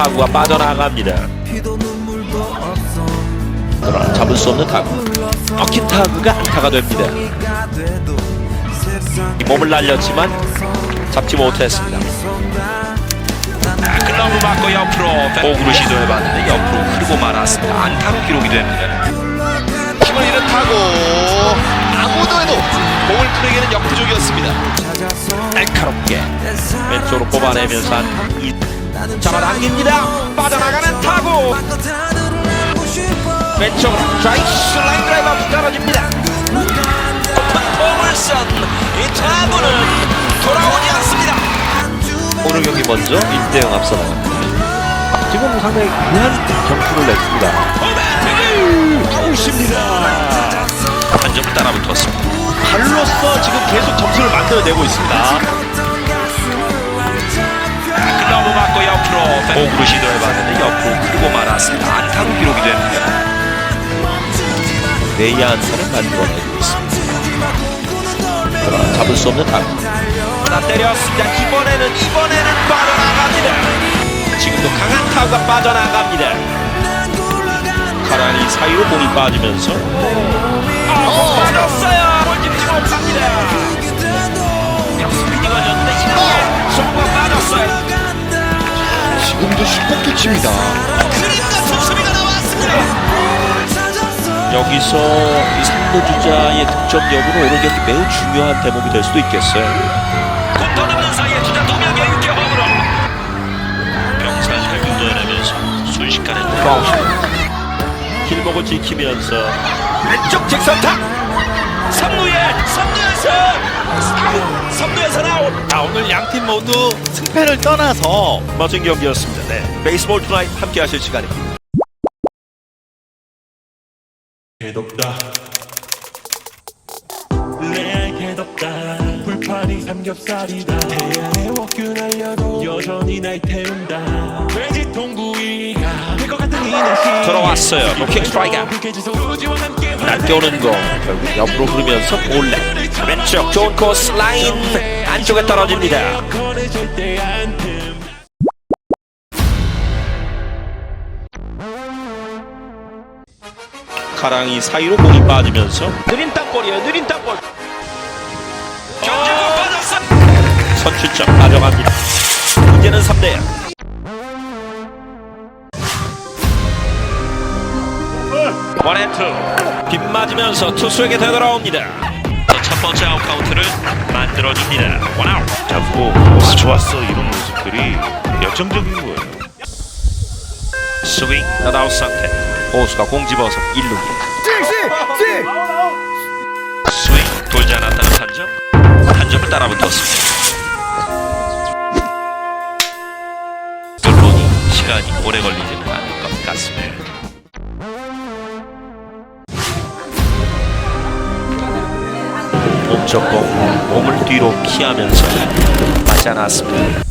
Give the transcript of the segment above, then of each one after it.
타구가 빠져나갑니다. 그러나 잡을 수 없는 타구. 먹힌 타구가 안타가 됩니다. 몸을 날렸지만 잡지 못했습니다. 아, 글러브 맞고 옆으로 복으로 시도해봤는데 옆으로 흐르고 말았습니다. 안타로 기록이 됩니다. 힘을 잃은 타고 아무도 해도 공을 뿌리기는 역부족이었습니다. 날카롭게 왼쪽으로 뽑아내면서 한 이- 잡아당깁니다. 빠져나가는 타구. 왼쪽으로 좌익수 라인 드라이브 앞서 떨어집니다. 포물선 이 타구는 돌아오지 않습니다. 오늘 경기 먼저 1대0 앞서 나갑니다. 지금 상당히 귀한 점수를 냈습니다. 아웃입니다. 한 점을 따라붙었습니다. 발로서 지금 계속 점수를 만들어내고 있습니다. 복으로 시도해봤는데 옆으로 흐르고 말았습니다. 안타로 기록이 됩니다. 내야 안타를 만들어내고 있습니다. 그러나 잡을 수 없는 타구. 하나 때렸습니다. 이번에는 이번에는 빠져나갑니다. 지금도 강한 타구가 빠져나갑니다. 가랑이 사이로 공이 빠지면서 어, 빠졌어요. 볼 집지 못합니다. 슈퍼캐치입니다. 여기서 이 상대 주자의 득점 여부는 오늘 경기 매우 중요한 대목이 될 수도 있겠어요. 공 떠나는 사이에 주자 두 명의 육개 홈으로 병살을 유도해내면서 순식간에 파울. 길목을 지키면서 왼쪽 직선타. 3루에 3루에서 아웃. 3루에서 아웃. 아, 오늘 양 팀 모두 승패를 떠나서 멋진 경기였습니다. 네. 베이스볼 투나잇 함께 하실 시간입니다. 개덥다 레알 개덥다 불판이 삼겹살이다 태양의 워큐 날려도 여전히 날 태운다 돼지 통구이가 될것 같은 이 날씨 들어왔어요. 로킹 스트라이크. 낮겨오는 공 결국 옆으로 흐르면서 볼넷 왼쪽 좋은 코스 라인 안쪽에 떨어집니다. 가랑이 사이로 공이 빠지면서 느린 땅볼이에요. 느린 땅볼. 경제가 빠졌어 선취점 가져갑니다. 이제는 3대 0. 원앤투 빗 맞으면서 투수에게 되돌아옵니다. 첫 번째 아웃 카운트를 만들어줍니다. 원아웃 잡고 아, 좋았어. 이런 모습들이 열정적인 거예요. 스윙. 나다웃 상태. 호수가 공 집어서 1루기. 스윙. 돌지 않았다는 판정 한 점을 따라붙었습니다. 물론이 시간이 오래 걸리지 공 몸을 뒤로 피하면서 맞지 않았습니다.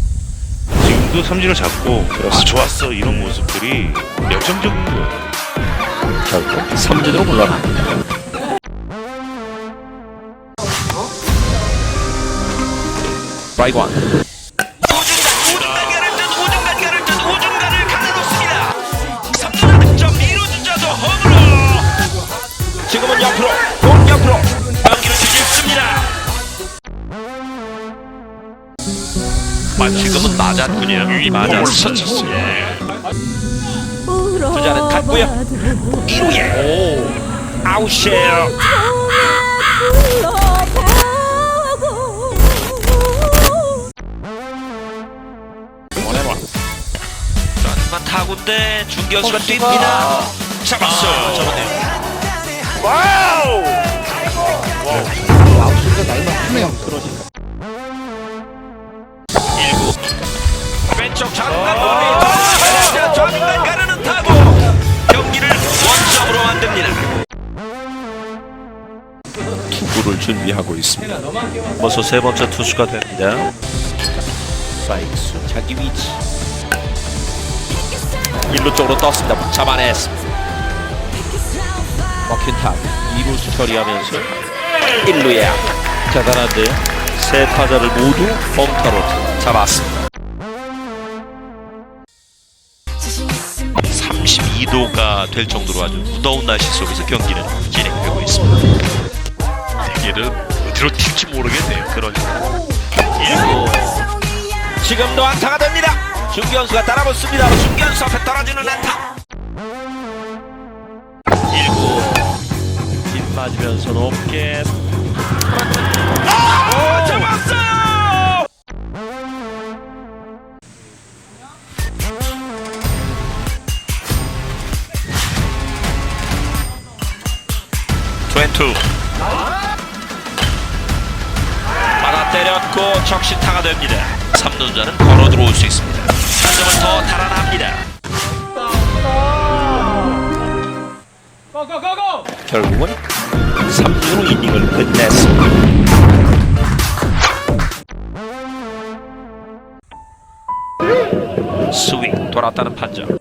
지금도 삼진을 잡고 아, 좋았어 이런 모습들이 열정적인 거예요 결국 3진으로 물러납니다. 라이원 맞았군요. 맞았어. 예. 주자는 갔고요. 1루에 오 아웃이에요. 하지만 타구인데 중견수가 뜁니다. 잡았어요. 저번에 일구 왼쪽 볼이 떨어지자 좌중간 가르는 타구 경기를 원점으로 만듭니다. 투구를 준비하고 있습니다. 벌써 세 번째 투수가 됩니다. 스트라이크수 자기 위치. 1루 쪽으로 떴습니다. 잡아냈습니다. 먹힌 탑 2루수 처리하면서 1루에 대단한데요. 세 타자를 모두 홈타로 잡았습니다. 32도가 될 정도로 아주 무더운 날씨 속에서 경기는 진행되고 있습니다. 얘는 어디로 튈지 모르겠네요. 그러니까 지금도 안타가 됩니다. 중견수가 따라붙습니다. 중견수 앞에 떨어지는 안타. 1구 빗 맞으면서 높게 트웬투 받아 때렸고 적시타가 됩니다 3루자는 걸어 들어올 수 있습니다 한 점을 더 달아납니다 결국은 3루로 이닝을 끝냈습니다. 스윙 돌았다는 판정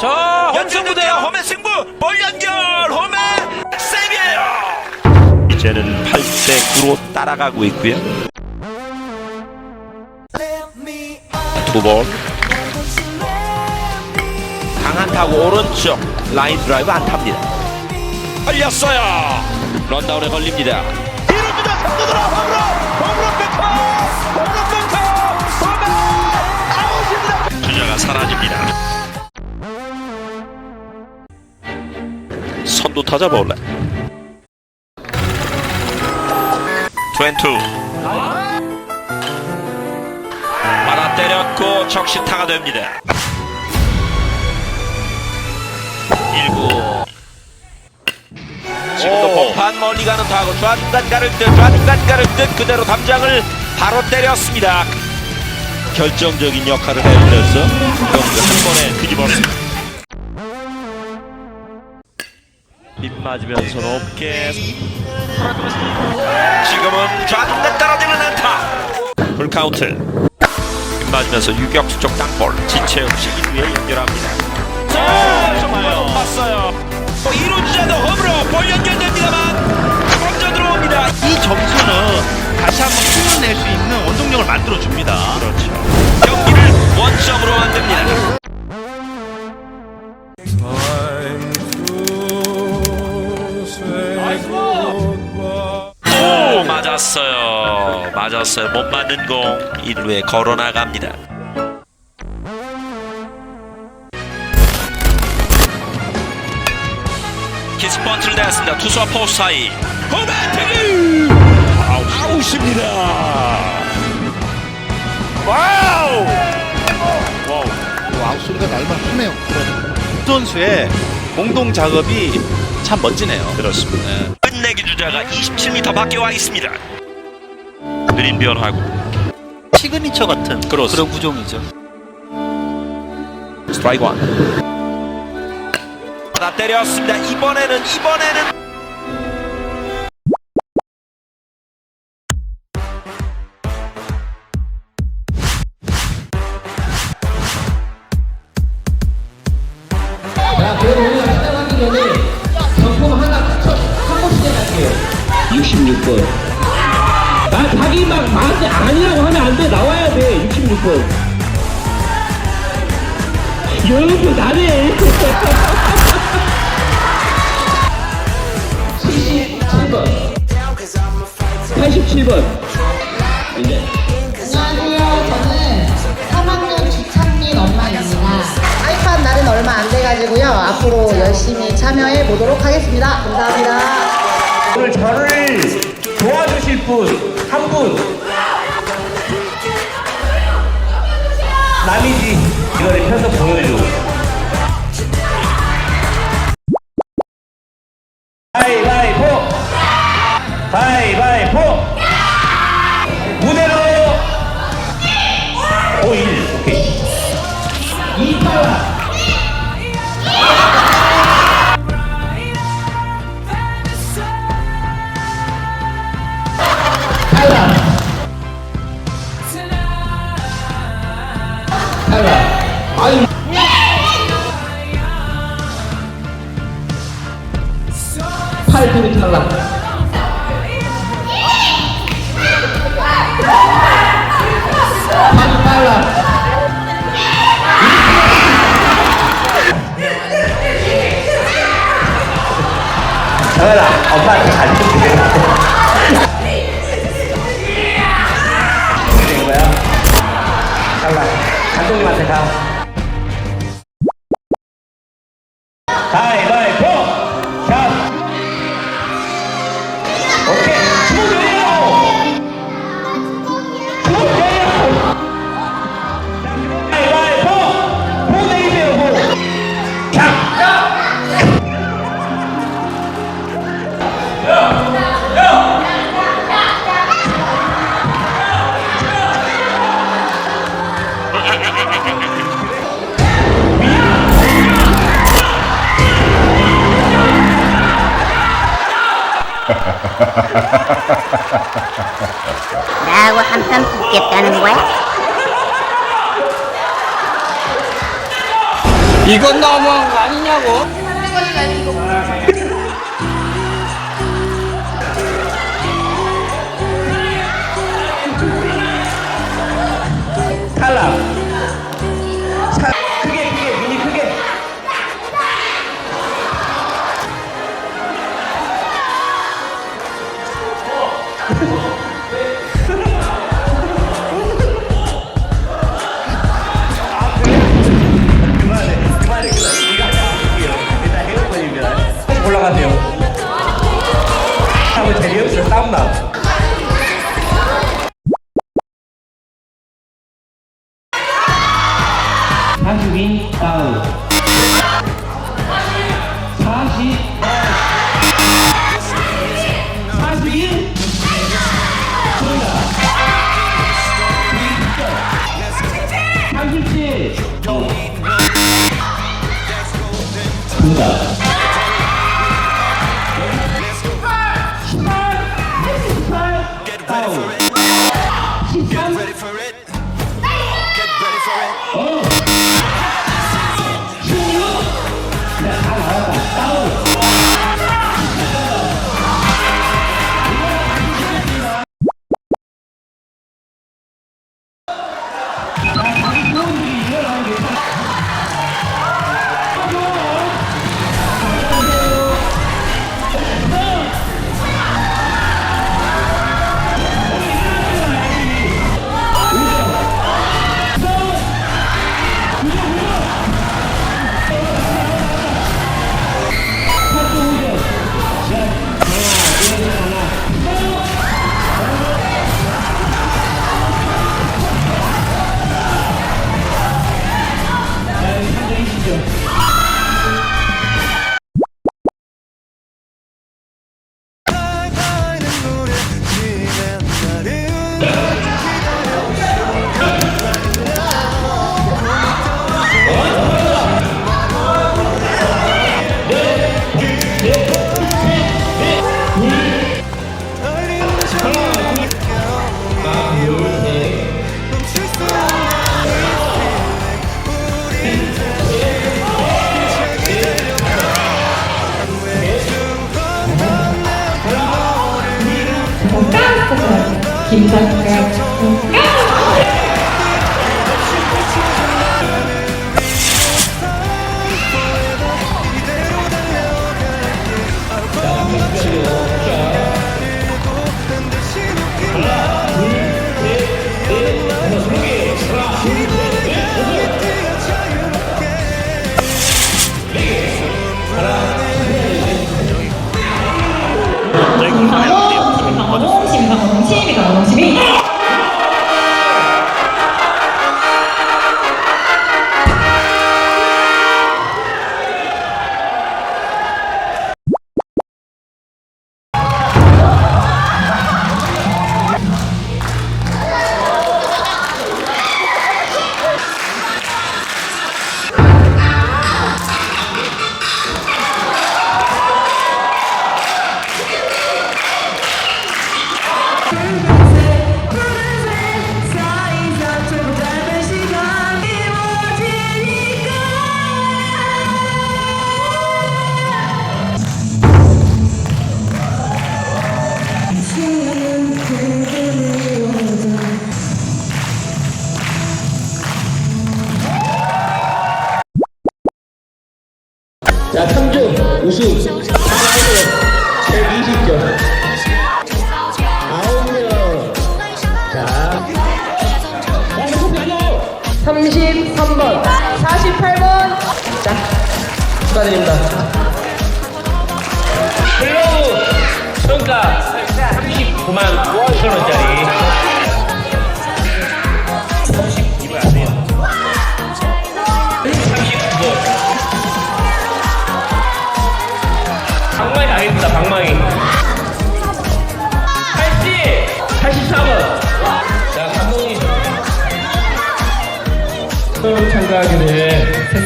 자, 연승부대요. 홈의 승부. 볼 연결. 홈의 세 이제는 8대 9로 따라가고 있고요. 투볼. 강한 타구 오른쪽 라인 드라이브 안 탑니다. 걸렸어요. 런다운에 걸립니다. 이릅니다. 삼루들어 홈으로 홈으로 백호 홈으로 백호 홈에 아웃입니다. 주자가 사라집니다 선두 타자 볼래. 트웬투. 받아 때렸고 적시타가 됩니다. 1구. 지금도 공판 멀리 가는 타구. 좌중간 가를 듯 좌중간 가를 듯 그대로 담장을 바로 때렸습니다. 결정적인 역할을 해주면서 맞으면서 높게 지금은 좌중간 떨어지는 안타 풀카운트 빗 맞으면서 유격수 쪽 땅볼 지체 없이 1루에 연결합니다 정말 봤어요 또 2루 주자도 홈으로 볼 연결됩니다만 먼저 들어옵니다 이 점수는 다시 한번 힘을 낼수 있는 원동력을 만들어 줍니다. 그렇죠. 경기를 원점으로 만듭니다. 맞았어요 맞았어요 못 맞는 공 1루에 걸어 나갑니다 키스 번트를 내었습니다 투수와 포수 사이 호메테기 아웃입니다. 와우. 아웃 소리가 날만 하네요. 선수의 공동 작업이 참 멋지네요. 그렇습니다. 끝내기 주자가 27m 밖에 와 있습니다 느린 변화구 시그니처 같은 그런 구종이죠. 스트라이크 원. 하나 때렸습니다. 이번에는 이번에는 막 나한테 아니라고 하면 안 돼. 나와야 돼. 66번. 여러분, 나네. 77번. 87번. 이제. 안녕하세요. 저는 3학년 주창민 엄마입니다. 아이팟 날은 얼마 안 돼가지고요. 앞으로 열심히 참여해 보도록 하겠습니다. 감사합니다. 오늘 저를 도와주실 분, 한 분. 남이지. 이거를 펴서 보여줘. 가 คือทางหลักนเก้าหลักเออล่ะเอาบ้านฉันจริงแล้วอะไรฉันต้งมาสิครับ 나하고 한판 붙겠다는 거야? 이건 너무한 거 아니냐고? না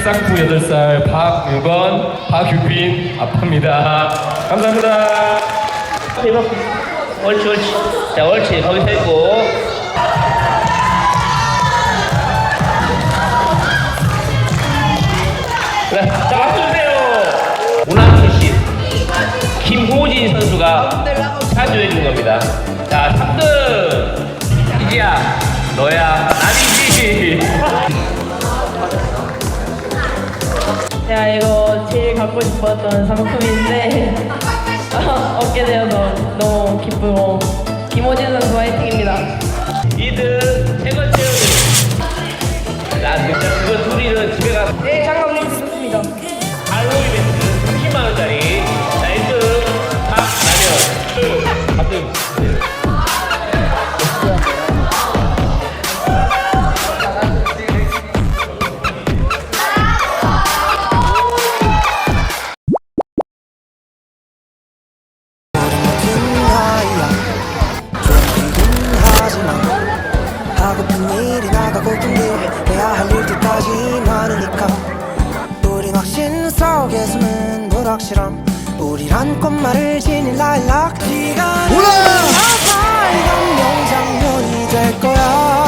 된 새싹부 8살 박유건, 박유빈 아빠입니다. 감사합니다. 해봐. 옳지, 옳지. 자, 옳지. 거기 서 있고. 자, 자, 박수 주세요. 문학 출신 김호진 선수가 차주해 준 겁니다. 자, 3등 이지야, 너야. 아니지. 야 이거 제일 갖고 싶었던 상품인데 어, 얻게 되어서 너무 기쁘고 김호진 선수 화이팅입니다. 2등 확실함. 우리란 꽃말을 지닌 라일락. 시간은 오라! 아파이던 명장면이 될 거야